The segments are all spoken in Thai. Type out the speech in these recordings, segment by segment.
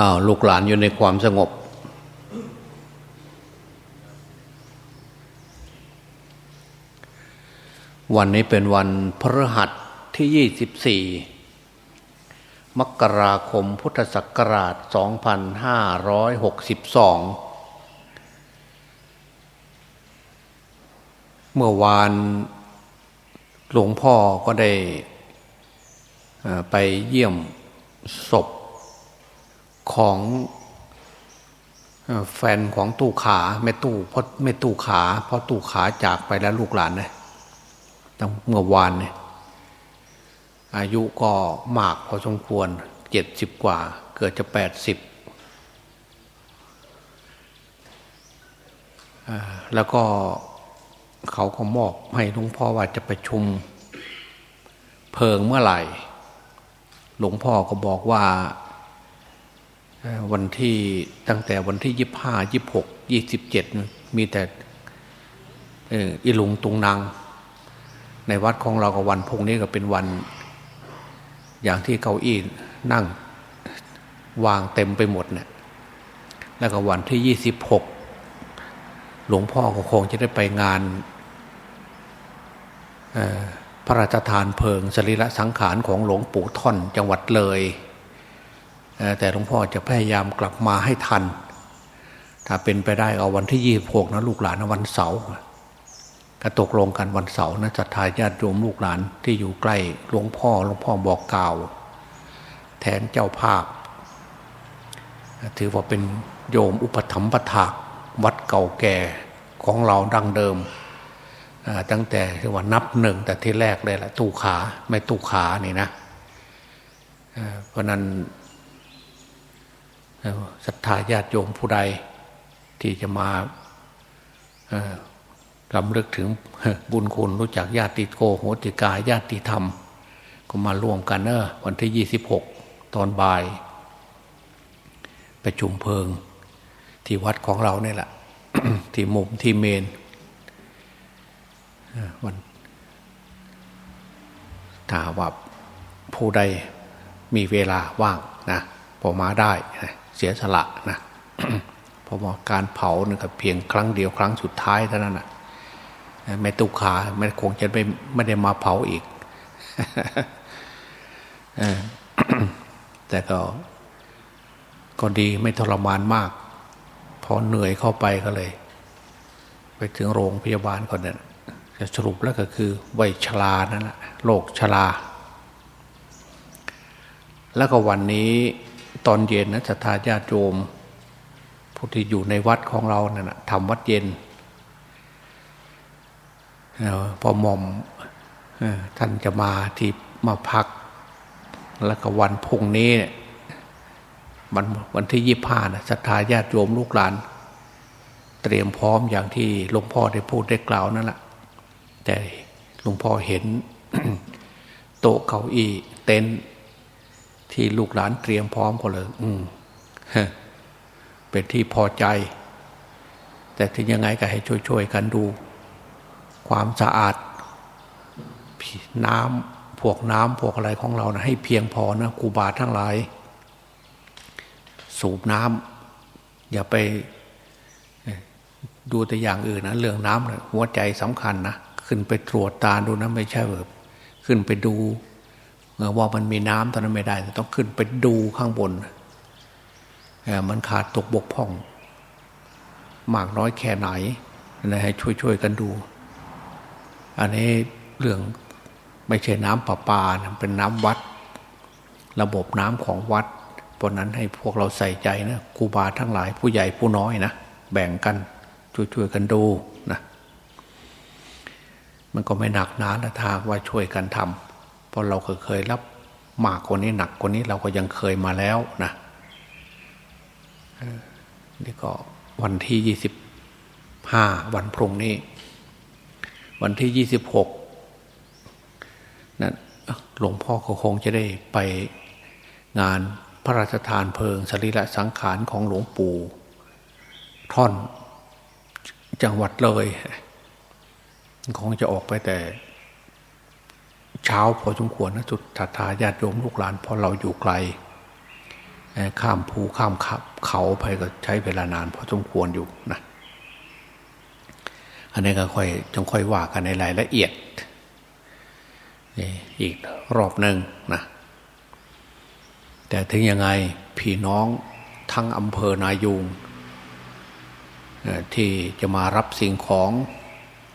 อ้าวลูกหลานอยู่ในความสงบ วันนี้เป็นวันพฤหัสที่ 24 มกราคมพุทธศักราช 2562 เมื่อวานหลวงพ่อก็ได้ไปเยี่ยมศพ ของแฟนของตู้ขาแม่ตู้เพราะแม่ตู้ขาเพราะตู้ขาจากไปแล้วลูกหลานเนะตั้งเมื่อวานเนี่ยอายุก็มากพอสมควรเจ็ดสิบกว่า เกิดจะแปดสิบแล้วก็เขาก็มอบให้หลวงพ่อว่าจะประชุมเพลิงเมื่อไหร่ หลวงพ่อก็บอกว่า วันที่ตั้งแต่วันที่ยี่ห้ายี่หกยี่สิบเจ็ดมีแต่อิลุงตุงนางในวัดของเราก็วันพุ่งนี้ก็เป็นวัน อย่างที่เก้าอี้นั่งวางเต็มไปหมดเนี่ยแล้วก็วันที่ยี่สิบหกหลวงพ่อก็คงจะได้ไปงานพระราชทานเพลิงสรีระสังขารของหลวงปู่ท่อนจังหวัดเลย แต่หลวงพ่อจะพยายามกลับมาให้ทัน ถ้าเป็นไปได้เอาวันที่ยี่หกนะลูกหลานนะวันเสาร์ก็ตกลงกันวันเสาร์นะศรัทธาญาติโยมลูกหลานที่อยู่ใกล้หลวงพ่อหลวงพ่อบอกกล่าว แทนเจ้าภาพ ถือว่าเป็นโยมอุปถัมภถากวัดเก่าแก่ของเราดั้งเดิมตั้งแต่ที่ว่านับหนึ่งแต่ที่แรกเลยแหละตู้ขาไม่ตู้ขานี่นะเพราะนั้น ศรัทธาญาติโยมผู้ใด ที่จะมาเอ่อรำลึกถึงบุญคุณรู้จักญาติโกโหติกาญาติธรรม ก็มาร่วมกันเนอะวันที่ยี่สิบหกตอนบ่ายประชุมเพลิงที่วัดของเราเนี่ยแหละ ที่มุมที่เมนวันถ้าว่าผู้ใดมีเวลาว่างนะพอมาได้นะ เสียสละนะเพราะว่าการเผาเนี่ยก็เพียงครั้งเดียวครั้งสุดท้ายเท่านั้นนะไม่ตุขาไม่คงจะไม่ไม่ได้มาเผาอีกแต่ก็ ก็ดีไม่ทรมานมาก พอเหนื่อยเข้าไปก็เลย ไปถึงโรงพยาบาลก่อนเนี่ยจะสรุปแล้วก็คือวัยชรานั่นแหละโรคชรา แล้วก็วันนี้ ตอนเย็นนะศรัทธาญาติโยมผู้ที่อยู่ในวัดของเราเนี่ยนะทำวัดเย็นพอหม่อมท่านจะมาที่มาพัก แล้วก็วันพุ่งนี้วันวันที่ยี่ห้านะศรัทธาญาติโยมลูกหลาน เตรียมพร้อมอย่างที่หลวงพ่อได้พูดได้กล่าวนั่นแหละแต่หลวงพ่อเห็น โต๊ะเก้าอี้เต็นท์ ที่ลูกหลานเตรียมพร้อมก็เลย อืมเป็นที่พอใจ แต่ถึงยังไงก็ให้ช่วยๆกันดู ความสะอาดน้ำพวกน้ำพวกอะไรของเรานะให้เพียงพอนะครูบาทั้งหลาย สูบน้ำอย่าไปดูแต่อย่างอื่นนะเรื่องน้ำนะหัวใจสำคัญนะขึ้นไปตรวจตาดูนะไม่ใช่แบบขึ้นไปดู ว่ามันมีน้ำตอนนั้นไม่ได้ต้องขึ้นไปดูข้างบนมันขาดตกบกพร่อง มากน้อยแค่ไหนนะให้ช่วยๆกันดู อันนี้เรื่องไม่ใช่น้ำประปาเป็นน้ำวัด ระบบน้ำของวัดเพราะนั้นให้พวกเราใส่ใจนะครูบาทั้งหลายผู้ใหญ่ผู้น้อยนะแบ่งกันช่วยๆกันดูนะมันก็ไม่หนักหนานะทางว่าช่วยกันทำ ราะเราก็เคยรับมากกว่านี้หนักกว่านี้เราก็ยังเคยมาแล้วนะนี่ก็วันที่ยี่สิบห้าวันพรุ่งนี้ วันที่ยี่สิบหกนั่นหลวงพ่อก็คงจะได้ไปงานพระราชทานเพลิงสรีระสังขารของหลวงปู่ท่อนจังหวัดเลย คงจะออกไปแต่ เช้าพอสมควรนะจุดถาทาญาติโยมลูกหลานพราะเราอยู่ไกล ข้ามภูข้ามเขาไปก็ใช้เวลานานพอสมควรอยู่นะอันนี้ก็ค่อยจงค่อยว่ากันในรายละเอียดอีกรอบหนึ่งนะแต่ถึงยังไงพี่น้องทั้งอำเภอนายูงที่จะมารับสิ่งของ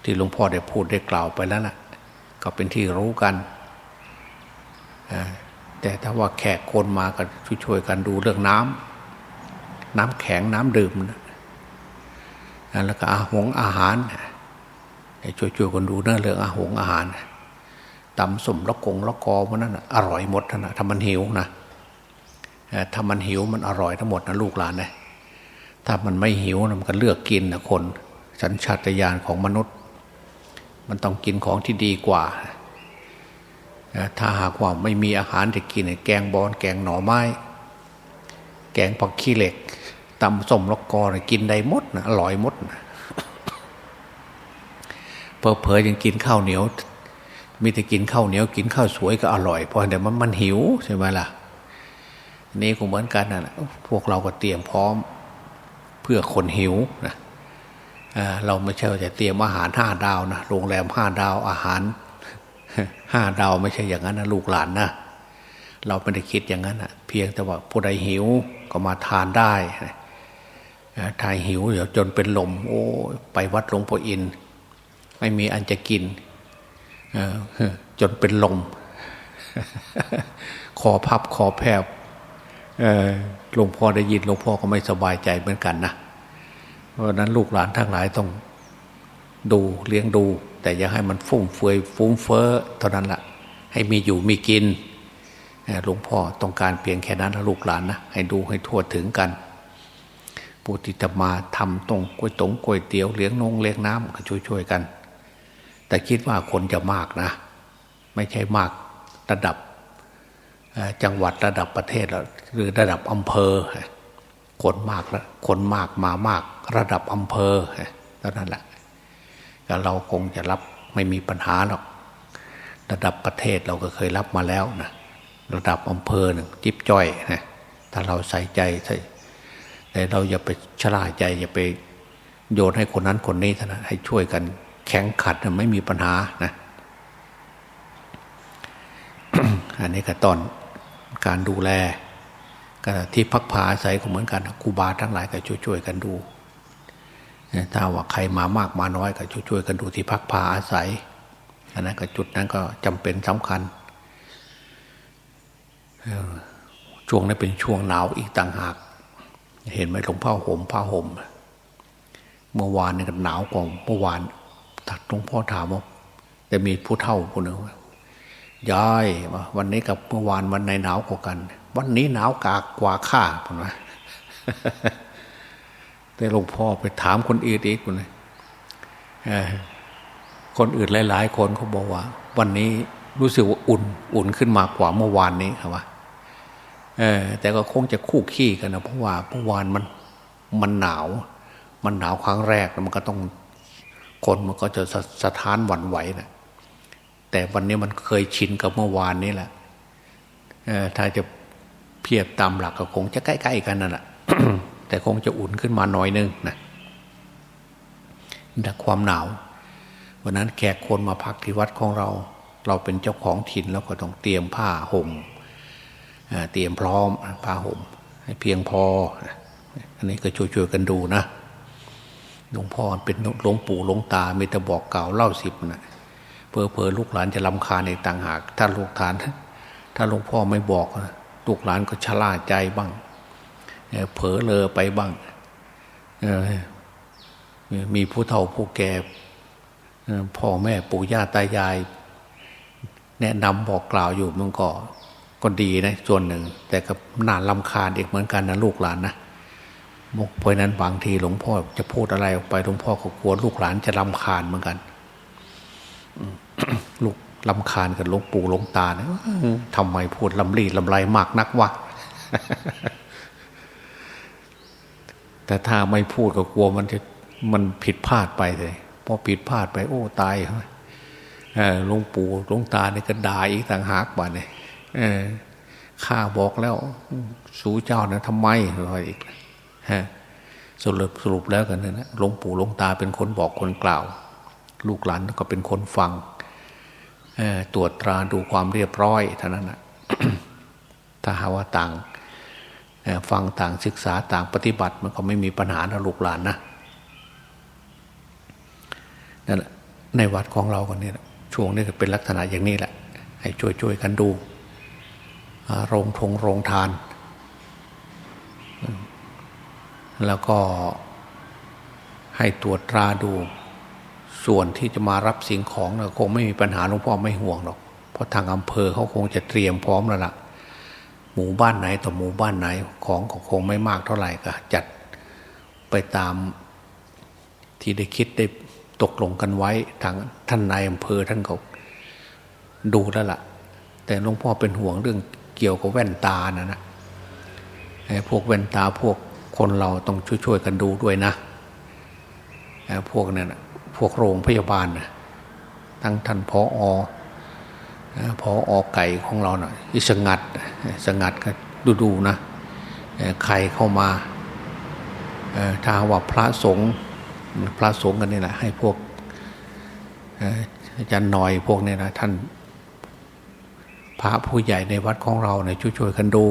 ที่หลวงพ่อได้พูดได้กล่าวไปแล้วนะ่ะ ก็เป็นที่รู้กัน แต่ถ้าว่าแขกคนมาก็ช่วยๆกันดูเรื่องน้ำน้ำแข็งน้ำดื่มนะแล้วก็อาหงอาหารช่วยๆกันดูเรื่องเรื่องอาหงอาหารตำสมละกงละกอมันนั่นอร่อยหมดนะถ้ามันหิวนะถ้ามันหิวมันอร่อยทั้งหมดนะลูกหลานนะถ้ามันไม่หิวมันก็เลือกกินนะคนสัญชาตญาณของมนุษย์ มันต้องกินของที่ดีกว่า ถ้าหากว่าไม่มีอาหารจะกินแกงบอนแกงหน่อไม้ แกงผักขี้เหล็กตำส้มละกอกินได้หมดนะอร่อยหมดนะเพอเพอยังกินข้าวเหนียว มีแต่กินข้าวเหนียว กินข้าวสวยก็อร่อยเพราะเดี๋ยวมันมันหิวใช่ไหมล่ะ นี่ก็เหมือนกันนะพวกเราก็เตรียมพร้อม เพื่อคนหิวนะ เราไม่ใช่จะเตรียมอาหารห้าดาวนะโรงแรมห้าดาวอาหารห้าดาวไม่ใช่อย่างนั้นนะลูกหลานนะเราไม่ได้คิดอย่างนั้นนะเพียงแต่ว่าผู้ใดหิวก็มาทานได้ทายหิวเดี๋ยวจนเป็นลม โอ้ไปวัดหลวงพ่ออิน ไม่มีอันจะกินจนเป็นลม คอพับคอแผบหลวงพ่อได้ยินหลวงพ่อก็ไม่สบายใจเหมือนกันนะ เพราะนั้นลูกหลานทั้งหลายต้องดูเลี้ยงดู แต่อย่าให้มันฟุ่มเฟือยฟุ้งเฟ้อเท่านั้นละ่ะ ให้มีอยู่มีกินหลวงพ่อต้องการเพียงแค่นั้นลูกหลานนะให้ดูให้ทั่วถึงกันปุติตมาทำตรงก๋วยตงก๋วยเตี๋ยวเลี้ยงนงเลี้ยงน้ำก็ช่วยๆกัน แต่คิดว่าคนจะมากนะ ไม่ใช่มากระดับจังหวัดระดับประเทศหรือระดับอำเภอ คนมากแล้วคนมากมามากระดับอำเภอเท่านั้นแหละเราคงจะรับไม่มีปัญหาหรอก ระดับประเทศเราก็เคยรับมาแล้วนะระดับอำเภอหนึ่งจิบจ้อยนะถ้าเราใส่ใจใส่แต่เราอย่าไปชลาใจอย่าไปโยนให้คนนั้นคนนี้เท่านั้นให้ช่วยกันแข็งขัดไม่มีปัญหานะอันนี้ก็ตอนการดูแล ที่พักผาอาศัยก็เหมือนกันครูบาทั้งหลายก็ช่วยๆกันดูถ้าว่าใครมามากมาน้อยก็ช่วยๆกันดูที่พักผาอาศัยอันนั้นก็จุดนั้นก็จำเป็นสำคัญช่วงนี้เป็นช่วงหนาวอีกต่างหาก เห็นไหมหลวงพ่อห่มผ้าห่ม เมื่อวานนี่ก็หนาวกว่าเมื่อวานถัดหลวงพ่อถามว่าจะมีผู้เท่าคนหนึ่งย้ายวันนี้กับเมื่อวานวันไหนหนาวกว่ากัน วันนี้หนาวกากกว่าข้าผมว่าแต่หลวงพ่อไปถามคนอื่นอีกคนเลยคนอื่นหลาย ๆ คนเขาบอกว่า วันนี้รู้สึกว่าอุ่น อุ่นขึ้นมากว่าเมื่อวานนี้ครับว่าแต่ก็คงจะคู่ขี้กันนะเพราะว่าเมื่อวานมันมันหนาว มันหนาวครั้งแรกมันก็ต้องคนมันก็จะสะท้านหวั่นไหวนะแต่วันนี้มันเคยชินกับเมื่อวานนี้แหละถ้าจะ เพียบตามหลักก็คงจะใกล้ๆกันนั่นแหละแต่คงจะอุ่นขึ้นมาหน่อยนึงนะแต่ความหนาววันนั้นแขกคนมาพักที่วัดของเรา เราเป็นเจ้าของถิ่นแล้วก็ต้องเตรียมผ้าห่มเตรียมพร้อมผ้าห่ม ให้เพียงพอ อันนี้ก็ช่วยๆกันดูนะหลวงพ่อเป็นหลวงปู่หลวงตามีแต่บอกเก่าเล่าสิบนะเพอเพอลูกหลานจะลำคาในต่างหาก ถ้าลูกทาน ถ้าหลวงพ่อไม่บอก ลูกหลานก็ชะล่าใจบ้างเผลอเลอไปบ้างมีผู้เฒ่าผู้แก่พ่อแม่ปู่ย่าตายาย แนะนำบอกกล่าวอยู่มันก็ก็ดีนะส่วนหนึ่ง แต่ก็น่าลำคาญอีกเหมือนกันนะลูกหลานนะเพราะนั้นบางทีหลวงพ่อจะพูดอะไรออกไปหลวงพ่อก็กลัวลูกหลานจะลำคาญเหมือนกันลูก ลำคาญกับหลวงปู่หลวงตาเนี่ยทำไมพูดลำลีลำไรมากนักวะแต่ถ้าไม่พูดก็กลัวมันจะมันผิดพลาดไปเลยพอผิดพลาดไป โอ้ตายหลวงปู่หลวงตาเนี่ยก็ด่าอีกต่างหากบ่เนี่ยข้าบอกแล้ว สูเจ้านะทำไมอะไรอีกฮะสรุปสรุปแล้วกันนะหลวงปู่หลวงตาเป็นคนบอกคนกล่าว ลูกหลานก็เป็นคนฟัง ตรวจตราดูความเรียบร้อยเท่านั้นนะถ้าหาว่าต่างฟังต่างศึกษาต่างปฏิบัติมันก็ไม่มีปัญหานะลูกหลานนะนั่นแหละในวัดของเรากันนี่ช่วงนี้ก็เป็นลักษณะอย่างนี้แหละ ให้ช่วยๆกันดูโรงทงโรงทาน แล้วก็ให้ตรวจตราดู ส่วนที่จะมารับสิ่งของคงไม่มีปัญหาหลวงพ่อไม่ห่วงหรอก เพราะทางอำเภอเขาคงจะเตรียมพร้อมแล้วล่ะ หมู่บ้านไหนต่อหมู่บ้านไหนของก็คงไม่มากเท่าไหร่ก็จัดไปตามที่ได้คิดได้ตกลงกันไว้ทางท่านนายอำเภอท่านก็ดูแล้วล่ะ แต่หลวงพ่อเป็นห่วงเรื่องเกี่ยวกับแว่นตานะนะพวกแว่นตาพวกคนเราต้องช่วยๆกันดูด้วยนะพวกนั้นพ วกโรงพยาบาลนะทั้งท่านพออพออไก่ของเราหน่อยสงัดสงัดก็ดูๆนะใครเข้ามาถ้าว่าพระสงฆ์พระสงฆ์กันนี่แหละให้พวกอาจารย์หน่อยพวกนี้นะท่าน พระผู้ใหญ่ในวัดของเราเนี่ยช่วยๆกันดู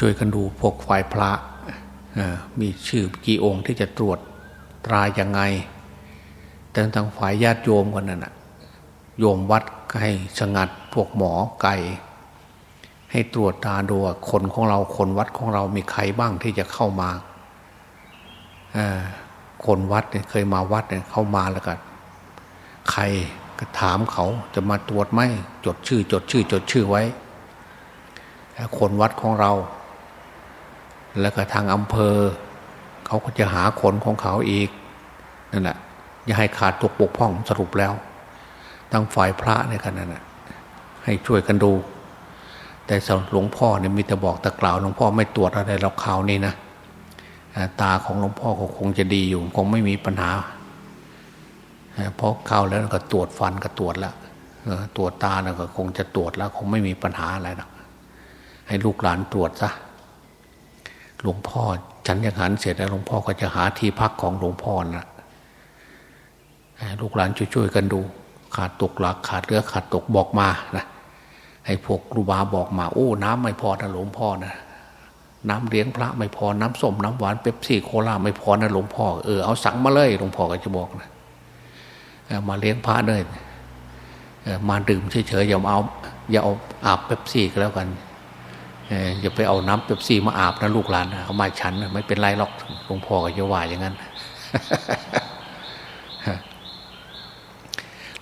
ช่วยกันดูพวกฝ่ายพระ มีชื่อกี่องค์ที่จะตรวจตรายังไง แต่ทางฝ่ายญาติโยมกันนั่นนะโยมวัดก็ให้สงัดพวกหมอไก่ ให้ตรวจตาดูคนของเราคนวัดของเรามีใครบ้างที่จะเข้ามาคนวัดเนี่ยเคยมาวัดเนี่ยเข้ามาแล้วกันใครก็ถามเขาจะมาตรวจไหมจดชื่อ จดชื่อ จดชื่อไว้คนวัดของเรา แล้วก็ทางอำเภอ เขาก็จะหาคนของเขาอีกนั่นแหละอย่าให้ขาดตกบกพร่องสรุปแล้วตั้งฝ่ายพระเนี่ยกันนั่นแหะให้ช่วยกันดู แต่สหลวงพ่อเนี่ยมีแต่บอกตะกล่าวหลวงพ่อไม่ตรวจอะไรเราข่าวนี้นะตาของหลวงพ่อก็คงจะดีอยู่ คงไม่มีปัญหาเพราะเข้าแล้วก็ตรวจฟันก็ตรวจแล้วตรวจตาเนี่ยก็คงจะตรวจแล้ว คงไม่มีปัญหาอะไรนะให้ลูกหลานตรวจซะ หลวงพ่อ ฉันยังหันเสร็จแล้วหลวงพ่อก็จะหาที่พักของหลวงพ่อนะลูกหลานช่วยๆกันดู ขาดตกหลักขาดเรือขาดตกบอกมานะให้พวกครูบาบอกมาโอ้น้ำไม่พอนะหลวงพ่อนะน้ำเลี้ยงพระไม่พอน้ำส้มน้ำหวานเป๊ปซี่โคลาไม่พอนะหลวงพ่อเออเอาสั่งมาเลยหลวงพ่อก็จะบอกนะมาเลี้ยงพระเลยมาดื่มเฉยๆอย่าเอาอย่าเอาอาบเป๊ปซี่ก็แล้วกัน อย่าไปเอาน้ำเป๊ปซี่มาอาบนะลูกหลานเอามาฉันไม่เป็นไรหรอกหลวงพ่อก็จะว่าอย่างนั้น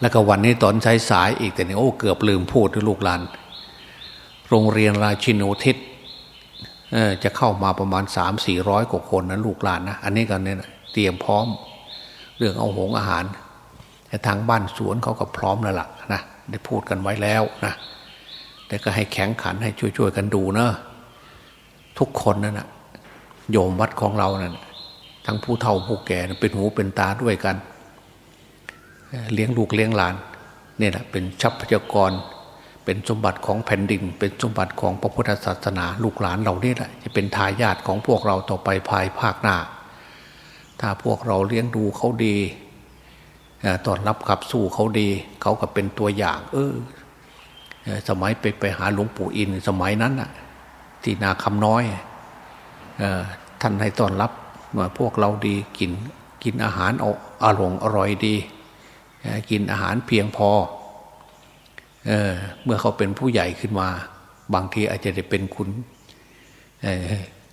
แล้วก็วันนี้ตอนใช้สายอีกแต่เนี่ยโอ้เกือบลืมพูดด้วยลูกหลาน โรงเรียนราชินูทิศจะเข้ามาประมาณสามสี่ร้อยกว่าคนนะลูกหลานนะอันนี้กันเนี่ยเตรียมพร้อม เรื่องเอาหงอาหารทางบ้านสวนเขาก็พร้อมแล้วล่ะนะได้พูดกันไว้แล้วนะ แต่ก็ให้แข็งขันให้ช่วยๆกันดูเนะทุกคนนั่นนะโยมวัดของเรานั่นทั้งผู้เฒ่าผู้แก่เป็นหูเป็นตาด้วยกัน เลี้ยงลูกเลี้ยงหลานเนี่ยแหละเป็นทรัพยากร เป็นสมบัติของแผ่นดิน เป็นสมบัติของพระพุทธศาสนาลูกหลานเราเนี่ยแหละจะเป็นทายาทของพวกเราต่อไปภายภาคหน้า ถ้าพวกเราเลี้ยงดูเขาดีตอนรับขับสู้เขาดี เขาก็เป็นตัวอย่าง เออ สมัยไปไปหาหลวงปู่อินสมัยนั้นน่ะที่นาคำน้อยท่านให้ต้อนรับพวกเราดีกินกินอาหารอาอร่อยอร่อยดีกินอาหารเพียงพอเออเมื่อเขาเป็นผู้ใหญ่ขึ้นมา บางทีอาจจะได้เป็นคุณ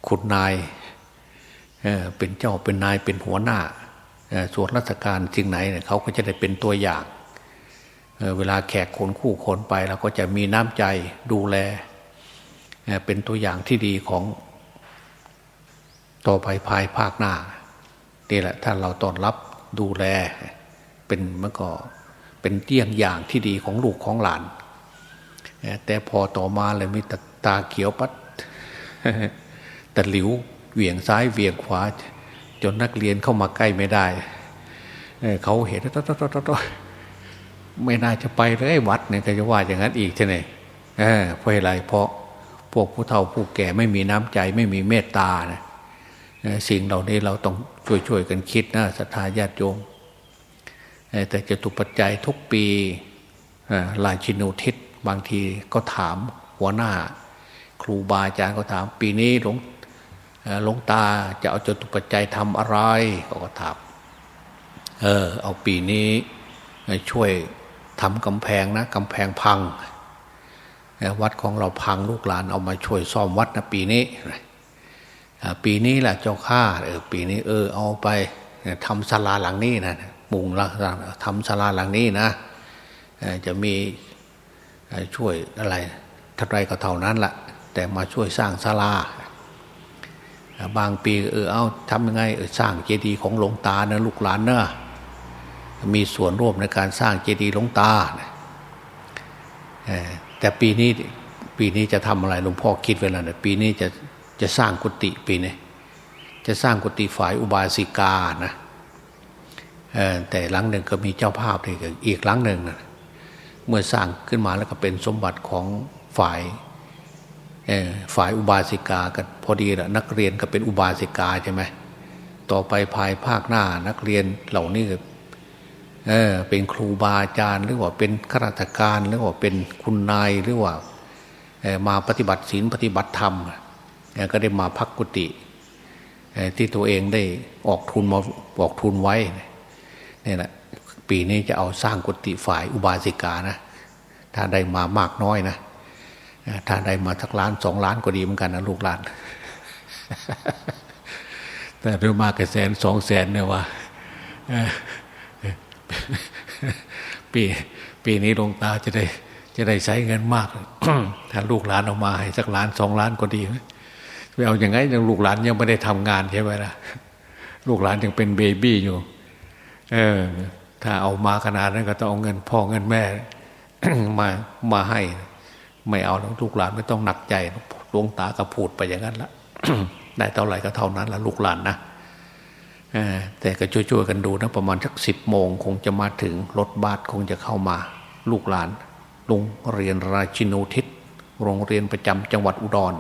คุณนายเเป็นเจ้าเป็นนายเป็นหัวหน้าส่วนราชการสิ่งไหนเขาก็จะได้เป็นตัวอย่าง เวลาแขกคนคู่คนไปเราก็จะมีน้ำใจดูแล เป็นตัวอย่างที่ดีของต่อไปภายภาคหน้านี่แหละถ้าเราต้อนรับดูแล เป็นมันก็เป็นเตี้ยงอย่างที่ดีของลูกของหลาน แต่พอต่อมาเลยมีตาเขียวปัดแต่หลิวเหวี่ยงซ้ายเหวี่ยงขวา จนนักเรียนเข้ามาใกล้ไม่ได้ เขาเห็นต ไม่น่าจะไปเลยวัดเนี่ยก็จะว่าอย่างนั้นอีกใช่ไหมเออเพราะอะไรเพราะพวกผู้เฒ่าผู้แก่ไม่มีน้ำใจไม่มีเมตตานะสิ่งเหล่านี้เราต้องช่วยๆกันคิดนะศรัทธาญาติโยมแต่จะตุปัจจัยทุกปีลายชินูทิศบางทีก็ถามหัวหน้า ครูบาอาจารย์ก็ถามปีนี้หลวงหลวงตาจะเอาจตุปัจจัยทำอะไรเขาก็ถามเออเอาปีนี้ช่วย ทำกำแพงนะกำแพงพัง วัดของเราพังลูกหลานเอามาช่วยซ่อมวัดนะปีนี้ปีนี้แหละเจ้าข้าเออปีนี้เออเอาไปทำศาลาหลังนี้นะมุงละทำศาลาหลังนี้นะจะมีช่วยอะไรท่าไรก็เท่านั้นแหละแต่มาช่วยสร้างศาลาบางปีเออเอาทำยังไงเออสร้างเจดีย์ของหลวงตาเนะลูกหลานเนะ มีส่วนร่วมในการสร้างเจดีย์หลวงตาแต่ปีนี้ปีนี้จะทำอะไรหลวงพ่อคิดไว้แล้วนะปีนี้จะจะสร้างกุฏิปีนี้จะสร้างกุฏิฝ่ายอุบาสิกานะแต่หลังหนึ่งก็มีเจ้าภาพอีกหลังหนึ่งนะเมื่อสร้างขึ้นมาแล้วก็เป็นสมบัติของฝ่ายฝ่ายอุบาสิกากันพอดีแหละนักเรียนก็เป็นอุบาสิกาใช่ไหมต่อไปภายภาคหน้านักเรียนเหล่านี้ เออเป็นครูบาอาจารย์ หรือว่าเป็นข้าราชการหรือว่าเป็นคุณนายหรือว่ามาปฏิบัติศีลปฏิบัติธรรมก็ได้มาพักกุฏิที่ตัวเองได้ออกทุนมาออกทุนไว้นี่แหละปีนี้จะเอาสร้างกุฏิฝ่ายอุบาสิกานะ ถ้าได้มามากน้อยนะถ้าได้มาทักล้านสองล้านก็ดีเหมือนกันนะลูกหลานแต่เรื่องมากแค่แสนสองแสนเนี่ยว่า ปีปีนี้หลวงตาจะได้ จะได้ใช้เงินมากถ้าลูกหลานออกมาให้สักล้านสองล้านก็ดีไปเอาอย่างไงยังลูกหลานยังไม่ได้ทำงานใช่ไหมล่ะลูกหลานยังเป็นเบบี้อยู่ เออ ถ้าเอามาขนาดนั้นก็ต้องเอาเงินพ่อเงินแม่มามาให้ ไม่เอาแล้วลูกหลานไม่ต้องหนักใจหลวงตาก็พูดไปอย่างนั้นละได้เท่าไหร่ก็เท่านั้นละลูกหลานนะ แต่ก็ช่วยๆกันดูนะประมาณสักสิบโมงคงจะมาถึงรถบัสคงจะเข้ามาลูกหลานโรงเรียนราชินูทิศโรงเรียนประจำจังหวัดอุดร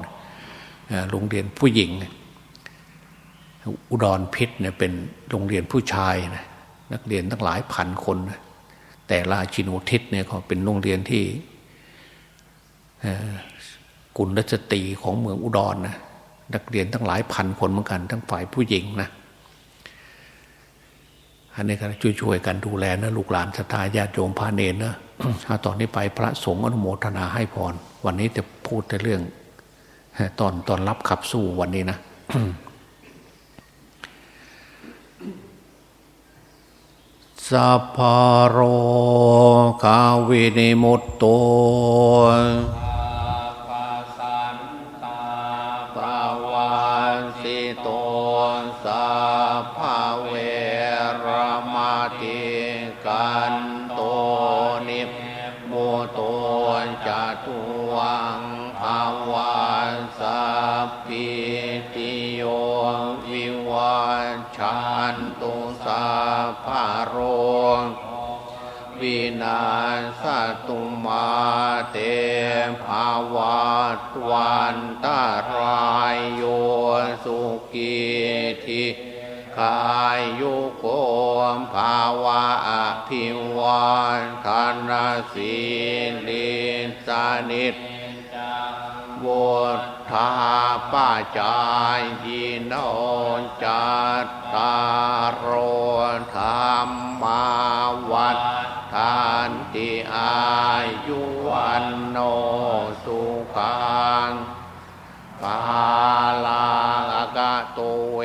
โรงเรียนผู้หญิง อุดรพิษเนี่ยเป็นโรงเรียนผู้ชายนะนักเรียนตั้งหลายพันคน แต่ราชินูทิศเนี่ยเขาเป็นโรงเรียนที่กุลรัชตีของเมืองอุดรนะนักเรียนตั้งหลายพันคนเหมือนกัน ทั้งฝ่ายผู้หญิงนะ อันนี้ก็ช่วยๆกันดูแลนะลูกหลานศรัทธาญาติโยมพาเนนนะถ้าตอนนี้ไปพระสงฆ์อนุโมทนาให้พร วันนี้จะพูดแต่เรื่อง ตอนตอนรับขับสู้วันนี้นะสัพพโรกาวินิมุตโต สตุมาเตภาวะวันตารายโยสุกิทิกายุโกมภาวะอภิวันทนาสีลิสานิตวุฒาป้าจายยินอนจัตตารโรธรรมา ติอายุวันโนสุขังปาลังอากาโตเว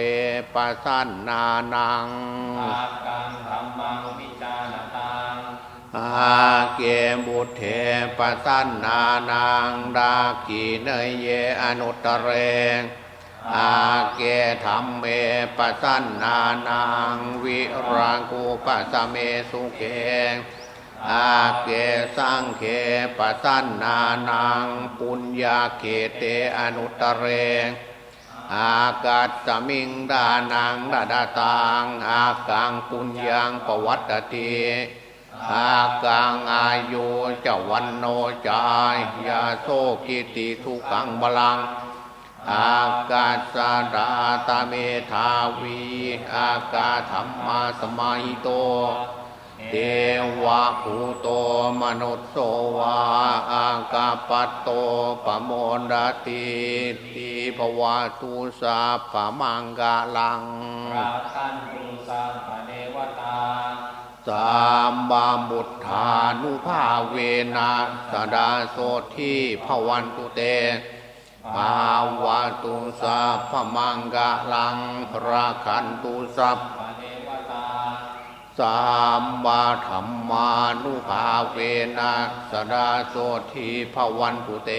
ปัสสนานังอากังธรรมังวิจารตังอาเกบุเทปัสสนานังดากีเนยเยอนุตเรงอาเกธรรมเมปัสสนานังวิรังกุปัสเมสุเก อาเกสังเขปัสสนานังปุญญาเขเตอนุตเรงอากาศมิงดานังดาดาตังอากังปุญญังปวัตติอากังอายุจวันโนจายยาโซกิติทุกังบาลัง อากาศาดาตาเมธาวี อากาธรรมาสมาหิโต เทวะภูโตมนุสโสวาอากาปตโตปโมนดติทีภวะตุสาปมังกาลังราคันตุสัมปเนวตาสามบามุทธานุภาเวนะสดาโสทีภวันตุเตภาวะตุสัพพมังกะลังราคันตุสัพปเนวตา สามบาธรรมานุภาเวนะสดาโสทีภวันตุเต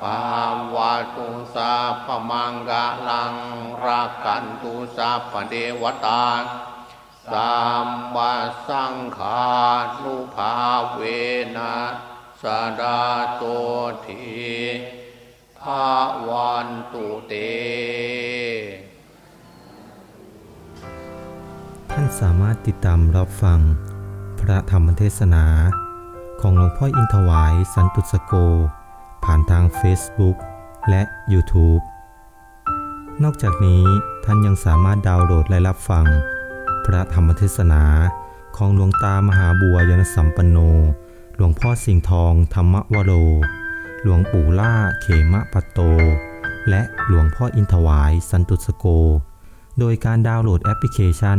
ภาวะตุสัพมังกะลังราคันตุสัพเดวตาสามบาสังขานุภาเวนะสดาโสทีภาวันตุเต สามารถติดตามรับฟัง พระธรรมเทศนา ของหลวงพ่ออินทวายสันตุสโก ผ่านทาง Facebook และ YouTube นอกจากนี้ท่านยังสามารถดาวน์โหลดและรับฟัง พระธรรมเทศนาของหลวงตามหาบัวยนสัมปันโน หลวงพ่อสิงห์ทองธรรมวโร หลวงปู่ล่าเขมะปัตโต และหลวงพ่ออินทวายสันตุสโก โดยการดาวน์โหลดแอปพลิเคชัน